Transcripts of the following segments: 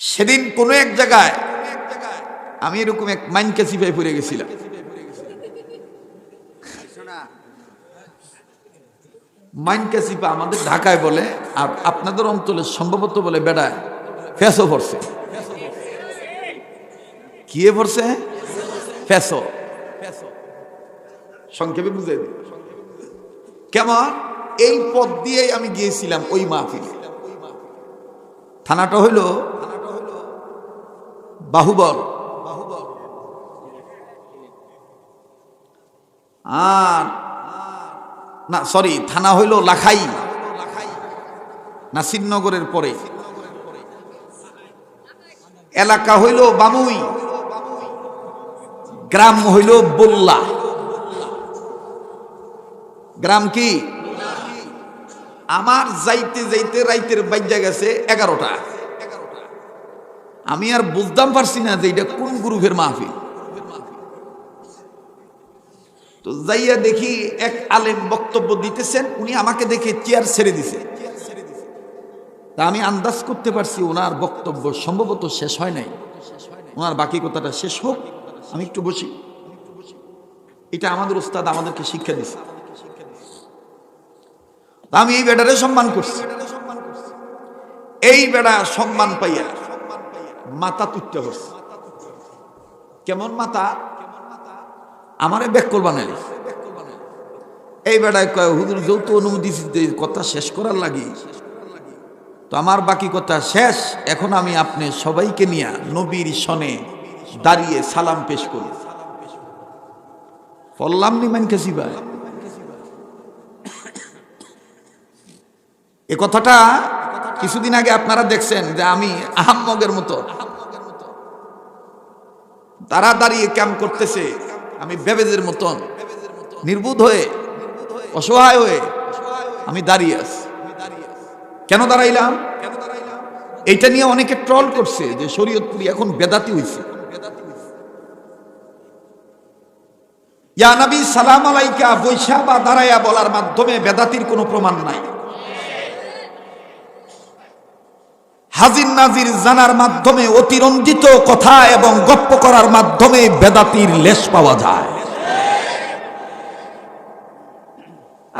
সেদিন কোনো এক জায়গায় আমি এরকম এক মাইন ক্যাসিফাই পড়ে গেছিলাম। মাইন ক্যাসিফা আমাদের ঢাকায় বলে, আর আপনাদের অঞ্চলে সম্ভবত বলে বেড়ায় ফেসো পড়ছে। কি পড়ছে? ফেসো। সংক্ষেপে বুঝাই দিই। কেমন? এই পথ দিয়েই আমি গিয়েছিলাম ওই মাহফিলে। থানাটা হইল বাহুবল। আর, না সরি থানা হইল লাখাই। নাসিরনগরের পরে। এলাকা হইল বামুই। গ্রাম হইল বল্লা। গ্রাম কি? আমার যাইতে যাইতে রাইতের বাইজা গেছে এগারোটা। আমি আর বুঝতাম পারছি না যে এটা কোন গ্রুপের মাহফিল। তো যাইয়া দেখি এক আলেম বক্তব্য দিতেছেন, উনি আমাকে দেখে চেয়ার ছেড়ে দিছে। তা আমি আন্দাজ করতে পারছি ওনার বক্তব্য সম্ভবত শেষ হয় নাই। ওনার বাকি কথাটা শেষ হোক, আমি একটু বসি। এটা আমাদের ওস্তাদ আমাদেরকে শিক্ষা দিছে। আমি এই বেটারে সম্মান করছি। এই বেড়া সম্মান পাইয়া মাথা তুলতে হচ্ছে কেমন মাথা আমারে ব্যাকল বানাইলি। এই বেড়ায় কয়, হুজুর যৌথ অনুমতি কথা শেষ করার লাগি। তো আমার বাকি কথা শেষ। এখন আমি আপনি সবাইকে নিয়ে নবীর সনে দাঁড়িয়ে সালাম পেশ করি। পড়লাম নি মান ভাই এ কথাটা কিছুদিন আগে আপনারা দেখছেন যে আমি আহাম্মগের মতো। তারা দাঁড়িয়ে ক্যাম্প করতেছে, আমি বেবেদের মতন, নির্বুধ হয়ে, অসহায় হয়ে আমি দাঁড়িয়ে আছি। কেন দাঁড়াইলাম? এইটা নিয়ে অনেকে ট্রল করছে যে শরীয়তপুরি এখন বেদাতি হইছে। ইয়া নবী সালাম আলাইকা বৈশা বা দাঁড়াইয়া বলার মাধ্যমে বেদাতির কোনো প্রমাণ নাই। হাজির নাজির জানার মাধ্যমে অতিরঞ্জিত কথা এবং গপ্প করার মাধ্যমে বেদাতির লেশ পাওয়া যায়।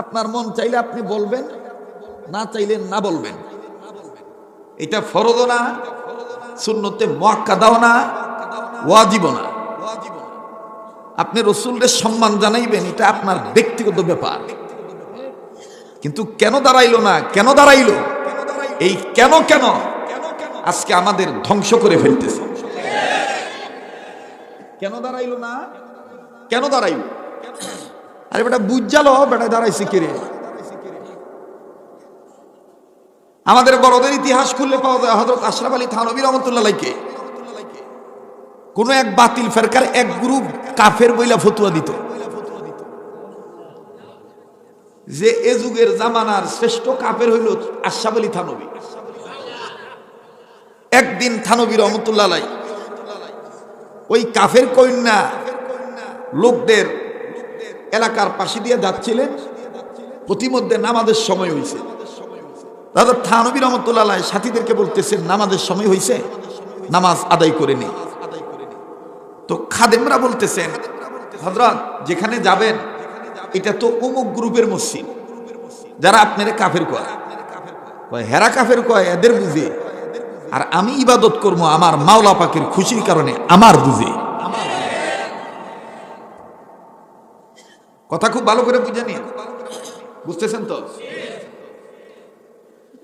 আপনার মন চাইলে আপনি বলবেন, না চাইলে না বলবেন। এটা ফরজও না শূন্যতে মোয়াক্কাদাও না ওয়াজিব না। আপনি রসুলের সম্মান জানাইবেন, এটা আপনার ব্যক্তিগত ব্যাপার। কিন্তু কেন দাঁড়াইল না, কেন দাঁড়াইলো? এই কেন কেন আজকে আমাদের ধ্বংস করে ফেলতেছে। কেন দাঁড়াইলো না? কেন দাঁড়াইলো? আরে বেটা, বুঝালো, বেটা, দাঁড়াইছে কে আমাদের বড়দের ইতিহাস খুললে পাওয়া যায় হজরত আশরাফ আলী থানবী রহমতুল্লাহকে কোন এক বাতিল ফেরকার এক গ্রুপ কাফের বইলা ফতুয়া দিত। যে এ যুগের জামানার শ্রেষ্ঠ কাপের হইল আশরাফ আলী থানবী। একদিন থানবী রহমতুল্লাহ ওই কাফের কন্যা লোকদের এলাকার পাশে দিয়ে যাচ্ছিলেন। প্রতিমধ্যে নামাজের সময় হয়েছে দাদা থানবী রহমতুল্লাহ সাথীদেরকে বলতেছেন, নামাজের সময় হয়েছে নামাজ আদায় করে নি। তো খাদেমরা বলতেছেন হজরত যেখানে যাবেন, এটা তো অমুক গ্রুপের মসজিদ। যারা আপনারা কাফের কয়, হেরা কাফের কয়? এদের বুঝে। আর আমি ইবাদত করব আমার মাওলা পাকের খুশির কারণে, আমার বুঝে। কথা খুব ভালো করে বুঝে নিন। বুঝতেছেন তো?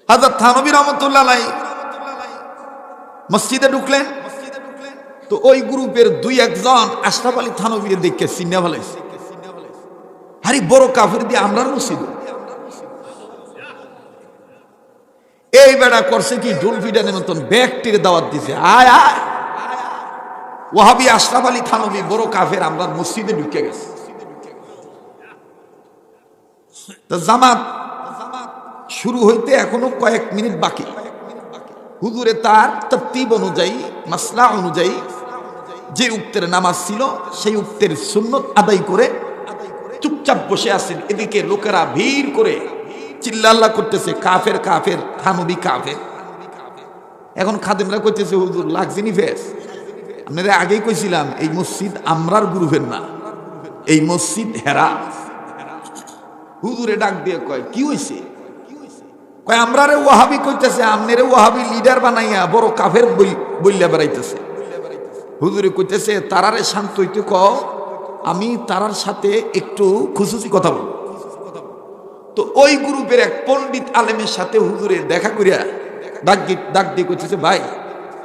হাজার থানবী রহমতুল্লাহ মসজিদে ঢুকলেন। তো ওই গ্রুপের দুই একজন আশরাফ আলী থানবীর দেখে সিনিয়া ভালাইছে আরে বড় কাফের দিয়ে আমরা মসজিদ। এই বেড়া করছে কি? ঢোল ফিডানের মতন ব্যাগটির দাওয়াত দিছে। আয় আয়। ওহাবি আশরাফ আলী থানবী বড় কাফের, আমরা মসজিদে ঢুকে গেছে। জামাত শুরু হইতে এখনও কয়েক মিনিট বাকি। হুজুরে তার তত্তিব অনুযায়ী, মাসলা অনুযায়ী যে উক্তের নামাজ ছিল, সেই উক্তের সুন্নত আদায় করে চুপচাপ বসে আছেন। এদিকে লোকেরা ভিড় করে চিল্লাল্লা করতেছে, কাফের কাফের থানবি কাফের। এখন খাদেমরা করতেছে হুজুর লাগজিনি ফেস আপনারা আগেই কইছিলাম, এই মসজিদ আমরার গ্রুপের না, এই মসজিদ হেরা। হুজুরে ডাক দিয়ে কয়, কি হইছে? কয়, আমরারে ওয়াহাবি কইতেছে, আমনেরে ওয়াহাবি লিডার বানাইয়া বড় কাফের বইল্লা বেড়াইতেছে। হুজুরে কইতেছে, তারারে শান্ত হইতে ক আমি তারার সাথে একটু খুশুসি কথা বলব। তো ওই গ্রুপের এক পণ্ডিত আলেমের সাথে হুজুরে দেখা করিয়া ডাক ডাক দিয়ে কইতেছে, ভাই,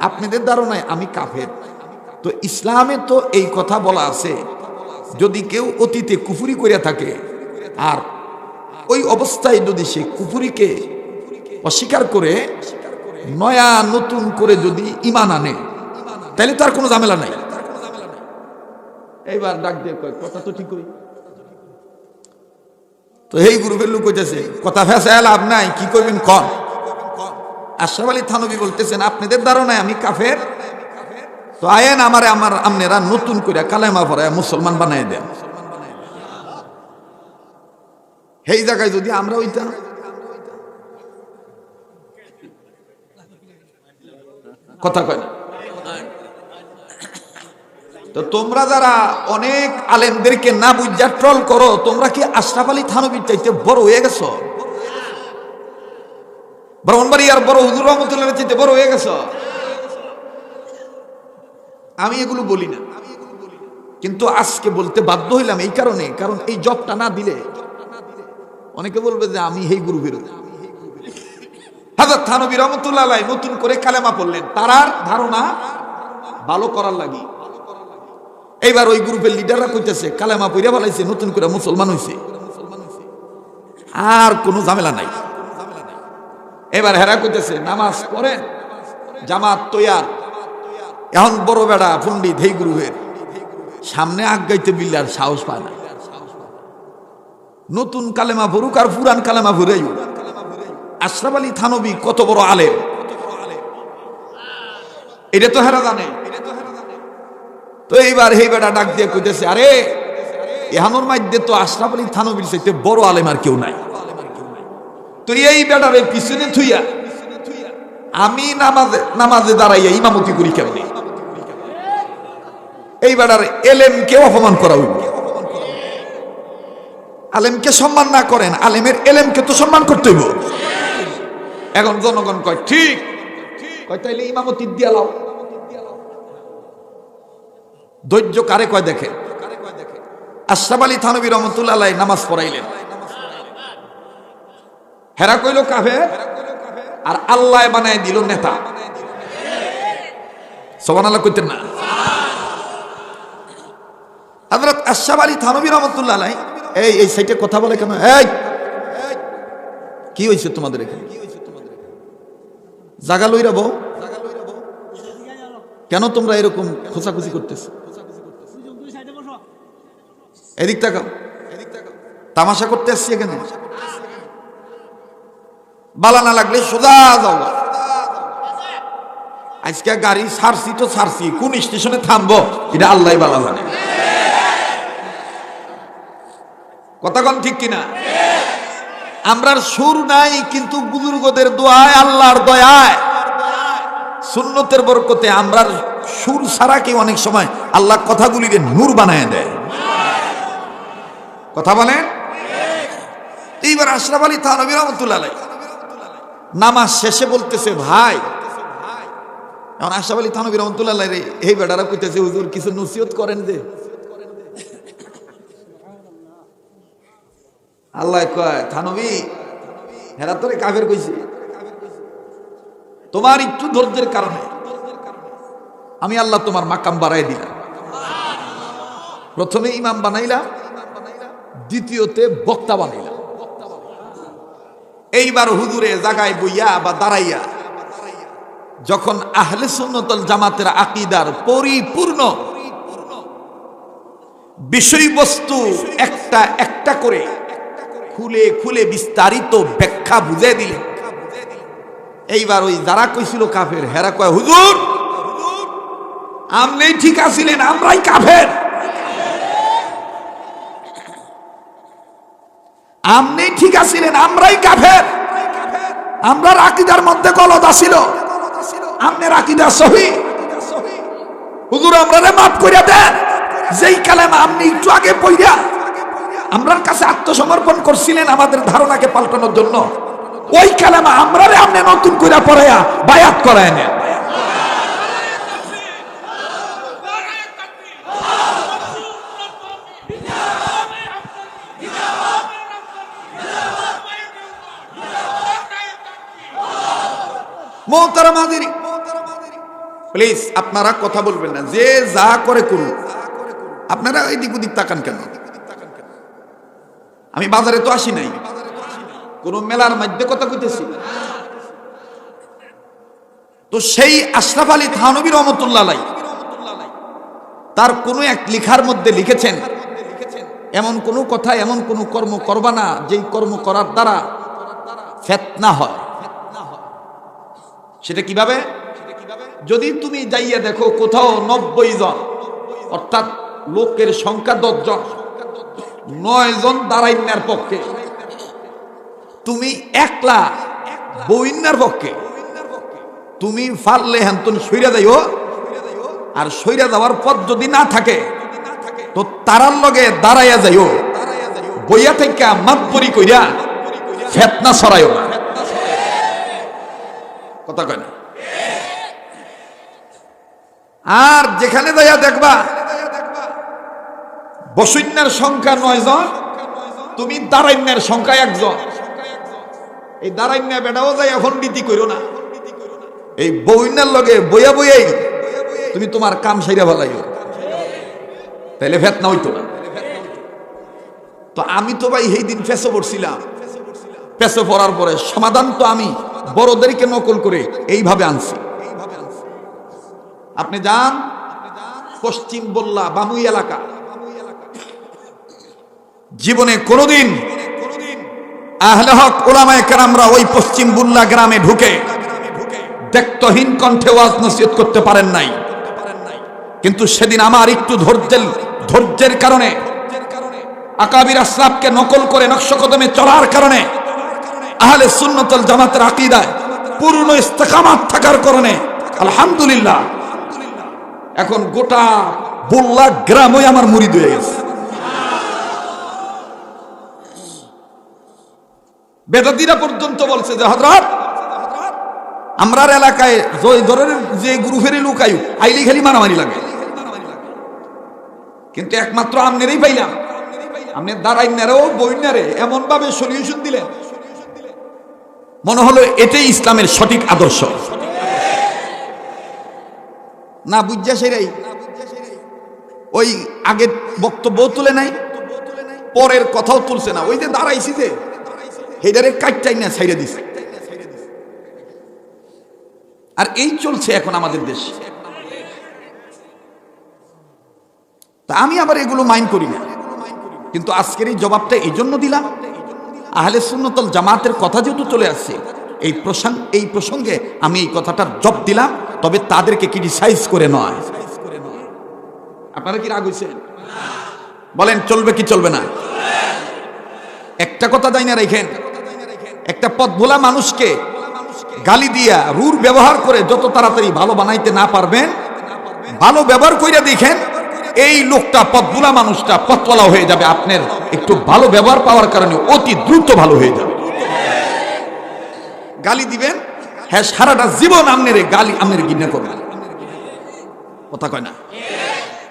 আপনাদের ধারণায় আমি কাফের। তো ইসলামে তো এই কথা বলা আছে, যদি কেউ অতীতে কুফুরি করিয়া থাকে, আর ওই অবস্থায় যদি সে কুফুরিকে অস্বীকার করে, নয়া নতুন করে যদি ইমান আনে, তাহলে তার কোনো ঝামেলা নাই। এইবার ডাক দিয়ে কথা তো ঠিক তো এই গ্রুপের লোক কইতেছে কথা ফেসা লাভ নাই, কি করবেন কন? আশরাফ আলী থানবী বলতেছেন, আপনাদের ধারণায় আমি কাফের? তো আয়েন আমারে, আমার আমনেরা নতুন করে কালেমা পড়ায় মুসলমান বানাই দেন। এই জায়গায় যদি আমরা ওইটা কথা কয় না। তো তোমরা যারা অনেক আলেমদেরকে না বুঝা ট্রল করো, তোমরা কি আশরাফ আলী থানবির চাইতে বড় হয়ে গেছো? ব্রাহ্মণবাড়ি আর বড় হুজুর রহমতুল্লাহ চাইতে বড় হয়ে গেছো? আমি এগুলো বলি না। কিন্তু আজকে বলতে বাধ্য হইলাম এই কারণে, কারণ এই জবটা না দিলে অনেকে বলবে যে আমি এই গুরু বিরোধ। হাজার থানবী রহমতুল্লাহ নতুন করে কালেমা পড়লেন। তার ধারণা ভালো করার লাগি। এইবার ওই গ্রুপের লিডাররা কইতেছে, কালেমা পইরা ফেলাইছে, নতুন করে মুসলমান হইছে। আর কোনো ঝামেলা নাই। এবার হেরা কইতেছে, নামাজ পড়েন জামাত তৈয়ার। এখন বড় বেড়া পণ্ডিত এই গ্রুপের, সামনে আগাইতে বিল্লার সাহস পায় না। নতুন কালেমা ভরুক আর পুরান কালেমা ভুরাই আশরাফ আলী থানবী কত বড় আলেম। এটা তো হেরা জানে। তো এইবার এই বেটা ডাক দিয়ে কইতেছে, আরে এহানোর মাধ্যে তো আশরাফ আলী থানবীর চাইতে বড় আলেম আর কেউ নাই। তো এই বেটারে পিছনে থুইয়া আমি নামাজে নামাজে দাঁড়াইয়া ইমামতি করি কেমনি? এই বেটার এলেমকে অপমান করা হইব। আলেমকে সম্মান না করেন, আলেমের এলেমকে তো সম্মান করতে হইব। এখন জনগণ কয়, ঠিক। কয়, তাইলে ইমামতি দিয়া লাও। ধৈর্য কারে কয় দেখে? আশরাফ আলী থানবী রহমতুল্লাহ নামাজ পড়াইলেন। হেরা কইল কাফে আর আল্লাহ বানায় দিল নেতা। আল্লাহ কইতেন না। এই সাইটে কথা বলে কেন? কি হয়েছে তোমাদের জাগা কেন তোমরা এরকম খোঁচাখুচি করতেছো? এদিক তাকাও তামাশা করতে আসছি এখানে। বালা না লাগলে সোজা যাও। আজকে গাড়ি ছাড়ছি তো ছাড়ছি কোন স্টেশনে থামবো? এটা আল্লাহ বালা জানে। কথা কন ঠিক কিনা? আমরার সুর নাই, কিন্তু বুজুর্গদের দোয়ায়, আল্লাহর দয়ায়, সুন্নতের বরকতে আমরার সুর ছাড়া কি অনেক সময় আল্লাহ কথাগুলিকে নূর বানায় দেয়। কথা বলেন? এইবার আশরাফ আলী থানবী রহমতুল্লাহ নামাজ শেষে বলতেছে, ভাই। এখন আশরাফ আলী থানবী রহমতুল্লাহ রে, এই বেটারা কইতেছে, হুজুর, কিছু নসিহত করেন যে আল্লাহ কয়, থানবী, হেরা তোরে কাফের কইছে। তোমার একটু ধৈর্যের কারণে আমি আল্লাহ তোমার মাকাম বাড়াই দিলাম। প্রথমে ইমাম বানাইলাম দ্বিতীয়তে বক্তা বানাইলাম। এইবার হুজুরে জাগায় বইয়া বা দাঁড়াইয়া যখন আহলে সুন্নতল জামাতের আকিদার পরিপূর্ণ বিষয়বস্তু একটা একটা করে খুলে খুলে বিস্তারিত ব্যাখ্যা বুঝে দিলেন। এইবার ওই যারা কইছিল কাফের, হেরা কয়, হুজুর, আপনি ঠিক আছিলেন, আমরাই কাফের। আপনি ঠিক আছিলেন, আমরাই কাফের। আমরা আকিদার মধ্যে গলদ আসিল আপনার আকিদা সহি। হুজুর, আমরা মাফ করিয়া দেন। যেই কালেমা আপনি একটু আগে পইরা আমরার কাছে আত্মসমর্পণ করছিলেন আমাদের ধারণাকে পাল্টানোর জন্য। ওই কালেমা আমরারে আপনি নতুন কইরা পড়াইয়া বায়াত করায় নেন। প্লিজ আপনারা কথা বলবেন না। যে যা করে করুন আপনারা এদিক ওদিক তাকান কেন? আমি বাজারে তো আসি নাই। কোন মেলার মধ্যে কথা কইতেছি। তো সেই আশরাফ আলী থানবী রহমতুল্লাহ তার কোনো এক লিখার মধ্যে লিখেছেন, এমন কোনো কথা, এমন কোনো কর্ম করবা না, যেই কর্ম করার দ্বারা ফেতনা হয়। সেটা কীভাবে? যদি তুমি যাইয়া দেখো কোথাও নব্বই জন, অর্থাৎ লোকের সংখ্যা দশ জন, নয় জন দাঁড়াইনার পক্ষে, তুমি একলা বইনার পক্ষে, তুমি ফাললে হ্যান তুমি সইরা যাইও আর সইরা যাওয়ার পথ যদি না থাকে, তো তারার লগে দাঁড়াইয়া যাইও বইয়া থেকে মাতবরি কইরা ফেতনা সরাইও না। কথা কয় না? আর যেখানে যাইয়া দেখবা, বসুন্যার সংখ্যা নয় জন, তুমি দাঁড়াইন্যার সংখ্যা একজন। এই দাঁড়াইন্যা বেটাও যাই এখন নীতি করো না। এই বইনার লগে বইয়া বইয়াই তুমি তোমার কাম সাইরা ভালাইও তাইলে ফেতনা হইতো না। তো আমি তো ভাই সেই দিন ফেসে পড়ছিলাম। পেছে পড়ার পরে সমাধান তো আমি, বড়দেরকে নকল করে এইভাবে আনছি। আপনি যান, পশ্চিম বল্লা, বামুই এলাকা। জীবনে কোনোদিন আহলে হক ওলামায়ে কেরামরা ওই পশ্চিম বুল্লা গ্রামে ঢুকে দেখতহীন কণ্ঠে ওয়াজ নসিহত করতে পারেন নাই। কিন্তু সেদিন আমার একটু ধৈর্যের ধৈর্যের কারণে, আকাবির আসলাফকে নকল করে নকশ কদমে চলার কারণে আহলে সুন্নতল জামাতের আকিদায় পূর্ণ ইস্তেকামাত থাকার কারণে, আলহামদুলিল্লাহ, এখন গোটা বল্লা গ্রামই আমার মুড়ি হয়ে গেছে। বেদাদিরা পর্যন্ত বলছে যে হজরত আমরার এলাকায় যে ধরনের যে গ্রুপের লুকায়ু আইলি খালি মারামারি লাগে। কিন্তু একমাত্র আমনেরই পাইলাম। আপনি দাঁড়াইনারেও, বইনারে এমন ভাবে সলিউশন দিলেন। মনে হলো এটাই ইসলামের সঠিক আদর্শ। না, বুঝা সেরাই। ওই আগের বক্তব্য তুলে নাই, পরের কথাও তুলছে না। ওই যে দাঁড়াইছি যে হেদারে কাটটাই না ছাইড়ে দিছে। আর এই চলছে এখন আমাদের দেশ। তা আমি আবার এগুলো মাইন্ড করি না। কিন্তু আজকের এই জবাবটা এই জন্য দিলাম আহলে সুন্নতল জামাতের কথা যেহেতু চলে আসছে, এই প্রসঙ্গ এই প্রসঙ্গে আমি এই কথাটা জব দিলাম, তবে তাদেরকে ক্রিটিসাইজ করে নয়। আপনারা কি রাগ হয়েছেন বলেন, চলবে কি চলবে না? একটা কথা যাই না রেখেন। একটা পথ ভোলা মানুষকে গালি দিয়া রুর ব্যবহার করে যত তাড়াতাড়ি ভালো বানাইতে না পারবেন, ভালো ব্যবহার কইরা দেখেন এই লোকটা পথগুলা মানুষটা পথওয়ালা হয়ে যাবে। আপনার একটু ভালো ব্যবহার পাওয়ার কারণে অতি দ্রুত ভালো হয়ে যাবে। গালি দিবেন? হ্যাঁ সারাটা জীবন আমনের গালি আমনের গিন্না করবেন। কথা কয় না?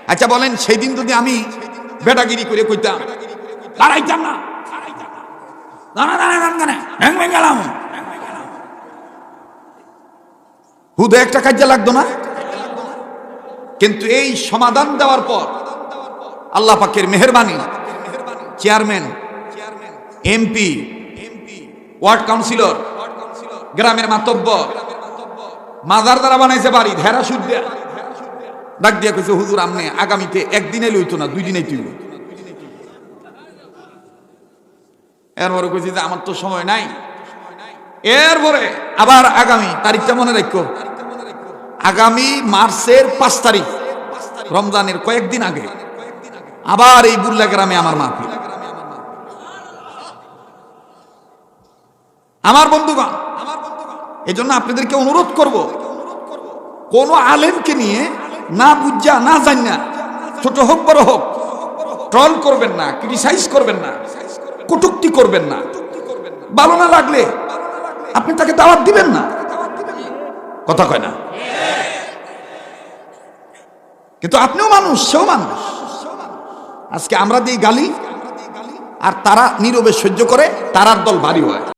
আচ্ছা বলেন সেই দিন যদি আমি বেটাগিরি করে কইতাম দাঁড়াইতাম না। হুদে একটা কাজে লাগতো না? কিন্তু এই সমাধান দেওয়ার পর আল্লাহ পাকের মেহরবানি, চেয়ারম্যান, এমপি, ওয়ার্ড কাউন্সিলর, গ্রামের মাতব্য মাজার দ্বারা বানাইছে বাড়ি, ধেরা সুদ ডাক দিয়া কইছে, হুজুর আমনে আগামীতে একদিনে লইতো না, দুই দিনেই তুই এরপরে কইছি যে, আমার তো সময় নাই। এরপরে আবার আগামী তারিখটা মনে রাখো আগামী মার্চের পাঁচ তারিখ, রমজানের কয়েকদিন আগে। আবার এই বুল্লা গ্রামে আমার মাহফিল। আমার বন্ধুগণ এই জন্য আপনাদেরকে অনুরোধ করব, কোন আলেমকে নিয়ে না বুঝা, না জানা ছোট হোক, বড় হোক, ট্রল করবেন না, ক্রিটিসাইজ করবেন না, কটুক্তি করবেন না। ভালো না লাগলে আপনি তাকে দাওয়াত দিবেন না। কথা কয় না। কিন্তু আপনিও মানুষ, সেও মানুষ। আজকে আমরা দিই গালি, আর তারা নীরবে সহ্য করে, তারার দল ভারী হয়।